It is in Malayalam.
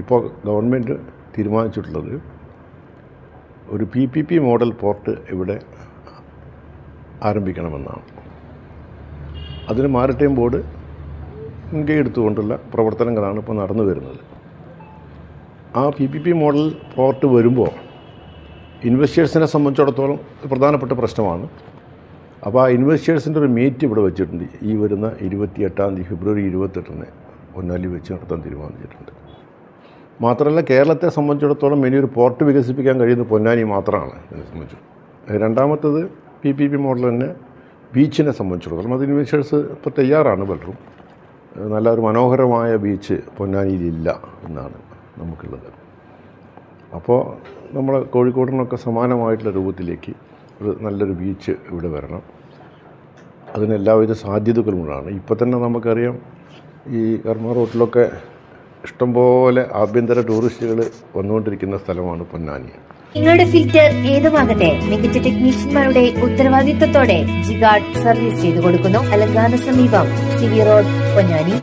ഇപ്പോൾ ഗവൺമെന്റ് തീരുമാനിച്ചിട്ടുള്ളത് ഒരു P P P model port ഇവിടെ ആരംഭിക്കണമെന്നാണ്. അതിന് മാരിടൈം ബോർഡ് മുൻകൈ എടുത്തുകൊണ്ടുള്ള പ്രവർത്തനങ്ങളാണ് ഇപ്പോൾ നടന്നു വരുന്നത്. ആ P P P model port വരുമ്പോൾ ഇൻവെസ്റ്റേഴ്സിനെ സംബന്ധിച്ചിടത്തോളം പ്രധാനപ്പെട്ട പ്രശ്നമാണ്. അപ്പോൾ ആ ഇൻവെസ്റ്റേഴ്സിന്റെ ഒരു മീറ്റ് ഇവിടെ വെച്ചിട്ടുണ്ട്. ഈ വരുന്ന ഇരുപത്തിയെട്ടാം തീയതി ഫെബ്രുവരി ഇരുപത്തെട്ടിന് ഒന്നാലി വെച്ച് നടത്താൻ തീരുമാനിച്ചിട്ടുണ്ട്. മാത്രമല്ല കേരളത്തെ സംബന്ധിച്ചിടത്തോളം ഇനിയൊരു പോർട്ട് വികസിപ്പിക്കാൻ കഴിയുന്ന പൊന്നാനി മാത്രമാണ് എന്നെ സംബന്ധിച്ചു. രണ്ടാമത്തത് പി പി പി മോഡൽ തന്നെ ബീച്ചിനെ സംബന്ധിച്ചിടത്തോളം അത് ഇൻവെസ്റ്റേഴ്സ് ഇപ്പോൾ തയ്യാറാണ് പലരും. നല്ല നല്ലൊരു മനോഹരമായ ബീച്ച് പൊന്നാനിയിലില്ല എന്നാണ് നമുക്കുള്ളത്. അപ്പോൾ നമ്മൾ കോഴിക്കോടിനൊക്കെ സമാനമായിട്ടുള്ള രൂപത്തിലേക്ക് ഒരു നല്ലൊരു ബീച്ച് ഇവിടെ വരണം. അതിന് എല്ലാവിധ സാധ്യതകളുമാണ് ഇപ്പോൾ തന്നെ നമുക്കറിയാം ഈ കർമ്മ റോട്ടിലൊക്കെ ഇഷ്ടംപോലെ ആഭ്യന്തര ടൂറിസ്റ്റുകൾ വന്നുകൊണ്ടിരിക്കുന്ന സ്ഥലമാണ് പൊന്നാനി. നിങ്ങളുടെ ഫിൽറ്റർ ഏതുമാകട്ടെ മികച്ച ടെക്നീഷ്യന്മാരുടെ ഉത്തരവാദിത്തത്തോടെ ജിഗാർഡ് സർവീസ് ചെയ്തു കൊടുക്കുന്നു അലങ്കാന സമീപം സിവി റോഡ് പൊന്നാനി.